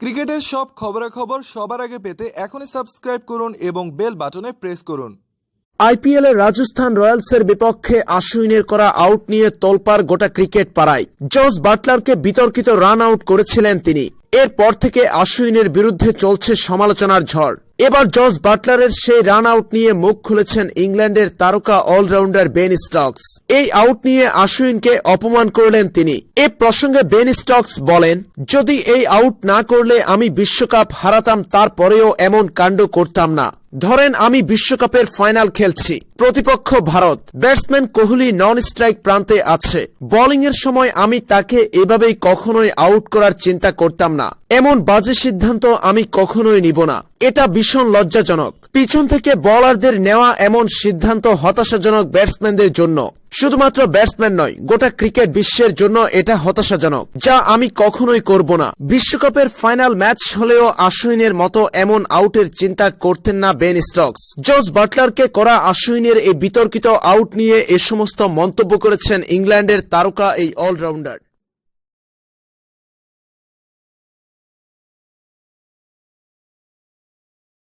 ক্রিকেটের সব খবরাখবর সবার আগে পেতে এখনই সাবস্ক্রাইব করুন এবং বেল বাটনে প্রেস করুন। আইপিএল এর রাজস্থান রয়্যালসের বিপক্ষে আশুইনের করা আউট নিয়ে তোলপার গোটা ক্রিকেট পাড়ায়। জস বাটলারকে বিতর্কিত রান আউট করেছিলেন তিনি। এরপর থেকে আশুইনের বিরুদ্ধে চলছে সমালোচনার ঝড়। এবার জর্জ বাটলারের সেই রান আউট নিয়ে মুখ খুলেছেন ইংল্যান্ডের তারকা অলরাউন্ডার বেন স্টকস। এই আউট নিয়ে আশুইনকে অপমান করলেন তিনি। এ প্রসঙ্গে বেন স্টকস বলেন, যদি এই আউট না করলে আমি বিশ্বকাপ হারাতাম, তারপরেও এমন কাণ্ড করতাম না। ধরেন আমি বিশ্বকাপের ফাইনাল খেলছি। প্রতিপক্ষ Bharat, batsman Kohli non strike প্রান্তে আছে। বোলিং এর সময় আমি তাকে এভাবেই কখনোই আউট করার চিন্তা করতাম না। এমন বাজে সিদ্ধান্ত আমি কখনোই নিব না। এটা ভীষণ লজ্জাজনক। পিছন থেকে বলারদের নেওয়া এমন সিদ্ধান্ত হতাশাজনক ব্যাটসম্যানদের জন্য। শুধুমাত্র ব্যাটসম্যান নয়, গোটা ক্রিকেট বিশ্বের জন্য এটা হতাশাজনক, যা আমি কখনোই করব না। বিশ্বকাপের ফাইনাল ম্যাচ হলেও আশুইনের মতো এমন আউটের চিন্তা করতেন না বেন স্টকস জস বাটলারকে করা আশুইনের এই বিতর্কিত আউট নিয়ে এ সমস্ত মন্তব্য করেছেন ইংল্যান্ডের তারকা এই অলরাউন্ডার